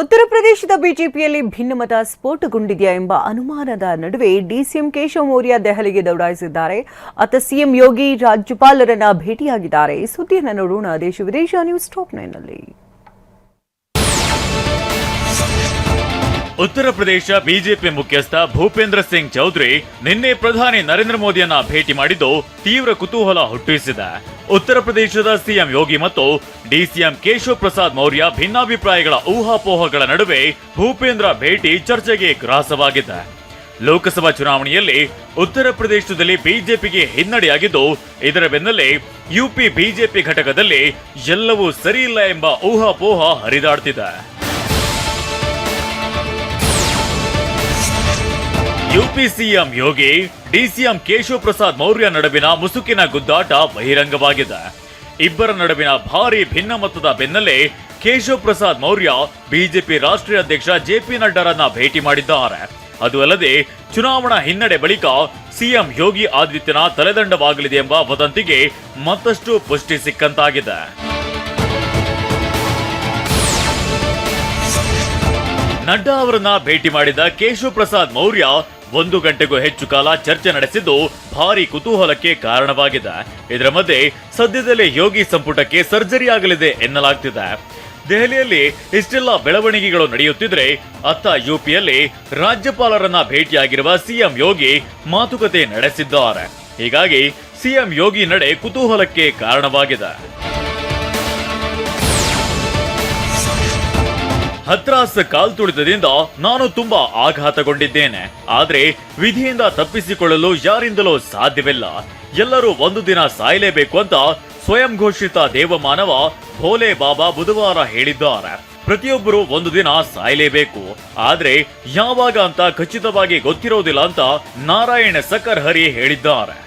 ಉತ್ತರ ಪ್ರದೇಶದ ಬಿಜೆಪಿಯಲ್ಲಿ ಭಿನ್ನಮತ ಸ್ಫೋಟಗೊಂಡಿದೆಯಾ ಎಂಬ ಅನುಮಾನದ ನಡುವೆ ಡಿಸಿಎಂ ಕೇಶವ ಮೌರ್ಯ ದೆಹಲಿಗೆ ದೌಡಾಯಿಸಿದ್ದಾರೆ. ಅತ ಸಿಎಂ ಯೋಗಿ ರಾಜ್ಯಪಾಲರನ್ನ ಭೇಟಿಯಾಗಿದ್ದಾರೆ. ಸುದ್ದಿಯನ್ನು ನೋಡೋಣ. ದೇಶ ವಿದೇಶ news top ನೈನ್ನಲ್ಲಿ. Uttar Pradesh BJP ಮುಖ್ಯಸ್ಥ ಭೂಪೇಂದ್ರ ಸಿಂಗ್ ಚೌಧರಿ ನಿನ್ನೆ ಪ್ರಧಾನಿ ನರೇಂದ್ರ ಮೋದಿಯನ್ನ ಭೇಟಿ ಮಾಡಿದ್ದು ತೀವ್ರ ಕುತೂಹಲ ಹುಟ್ಟಿಸಿದೆ. ಉತ್ತರ ಪ್ರದೇಶದ ಸಿಎಂ ಯೋಗಿ ಮತ್ತು ಡಿಸಿಎಂ ಕೇಶವ್ ಪ್ರಸಾದ್ ಮೌರ್ಯ ಭಿನ್ನಾಭಿಪ್ರಾಯಗಳ ಊಹಾಪೋಹಗಳ ನಡುವೆ ಭೂಪೇಂದ್ರ ಭೇಟಿ ಚರ್ಚೆಗೆ ಗ್ರಾಸವಾಗಿದೆ. ಲೋಕಸಭಾ ಚುನಾವಣೆಯಲ್ಲಿ ಉತ್ತರ ಪ್ರದೇಶದಲ್ಲಿ ಬಿಜೆಪಿಗೆ ಹಿನ್ನಡೆಯಾಗಿದ್ದು, ಇದರ ಬೆನ್ನಲ್ಲೇ ಯುಪಿ ಬಿಜೆಪಿ ಘಟಕದಲ್ಲಿ ಎಲ್ಲವೂ ಸರಿಯಿಲ್ಲ ಎಂಬ ಊಹಾಪೋಹ ಹರಿದಾಡ್ತಿದೆ. UP CM Yogi DCM Keshav Prasad Maurya ನಡುವಿನ ಮುಸುಕಿನ ಗುದ್ದಾಟ ಬಹಿರಂಗವಾಗಿದೆ. ಇಬ್ಬರ ನಡುವಿನ ಭಾರಿ ಭಿನ್ನಮತದ ಬೆನ್ನಲ್ಲೇ ಕೇಶವ ಪ್ರಸಾದ್ ಮೌರ್ಯ ಬಿಜೆಪಿ ರಾಷ್ಟ್ರೀಯ ಅಧ್ಯಕ್ಷ ಜೆಪಿ ನಡ್ಡರನ್ನ ಭೇಟಿ ಮಾಡಿದ್ದಾರೆ. ಅದು ಅಲ್ಲದೆ ಚುನಾವಣಾ ಹಿನ್ನಡೆ ಬಳಿಕ ಸಿಎಂ ಯೋಗಿ ಆದಿತ್ಯನಾಥ್ ತಲೆದಂಡವಾಗಲಿದೆ ಎಂಬ ವದಂತಿಗೆ ಮತ್ತಷ್ಟು ಪುಷ್ಟಿ ಸಿಕ್ಕಂತಾಗಿದೆ. ನಡ್ಡಾ ಅವರನ್ನ ಭೇಟಿ ಮಾಡಿದ ಕೇಶವ ಪ್ರಸಾದ್ ಮೌರ್ಯ ಒಂದು ಗಂಟೆಗೂ ಹೆಚ್ಚು ಕಾಲ ಚರ್ಚೆ ನಡೆಸಿದ್ದು ಭಾರಿ ಕುತೂಹಲಕ್ಕೆ ಕಾರಣವಾಗಿದೆ. ಇದರ ಮಧ್ಯೆ ಸದ್ಯದಲ್ಲೇ ಯೋಗಿ ಸಂಪುಟಕ್ಕೆ ಸರ್ಜರಿ ಆಗಲಿದೆ ಎನ್ನಲಾಗ್ತಿದೆ. ದೆಹಲಿಯಲ್ಲಿ ಇಷ್ಟೆಲ್ಲ ಬೆಳವಣಿಗೆಗಳು ನಡೆಯುತ್ತಿದ್ರೆ ಅತ್ತ ಯುಪಿಯಲ್ಲಿ ರಾಜ್ಯಪಾಲರನ್ನ ಭೇಟಿಯಾಗಿರುವ ಸಿಎಂ ಯೋಗಿ ಮಾತುಕತೆ ನಡೆಸಿದ್ದಾರೆ. ಹೀಗಾಗಿ ಸಿಎಂ ಯೋಗಿ ನಡೆ ಕುತೂಹಲಕ್ಕೆ ಕಾರಣವಾಗಿದೆ. ಹತ್ರಾಸ್ ಕಾಲ್ತುಳಿತದಿಂದ ನಾನು ತುಂಬಾ ಆಘಾತಗೊಂಡಿದ್ದೇನೆ. ಆದ್ರೆ ವಿಧಿಯಿಂದ ತಪ್ಪಿಸಿಕೊಳ್ಳಲು ಯಾರಿಂದಲೂ ಸಾಧ್ಯವಿಲ್ಲ. ಎಲ್ಲರೂ ಒಂದು ದಿನ ಸಾಯಲೇಬೇಕು ಅಂತ ಸ್ವಯಂ ಘೋಷಿತ ದೇವಮಾನವ ಭೋಲೆ ಬಾಬಾ ಬುಧವಾರ ಹೇಳಿದ್ದಾರೆ. ಪ್ರತಿಯೊಬ್ಬರು ಒಂದು ದಿನ ಸಾಯಲೇಬೇಕು. ಆದ್ರೆ ಯಾವಾಗ ಅಂತ ಖಚಿತವಾಗಿ ಗೊತ್ತಿರೋದಿಲ್ಲ ಅಂತ ನಾರಾಯಣ ಸಕರ್ ಹರಿ ಹೇಳಿದ್ದಾರೆ.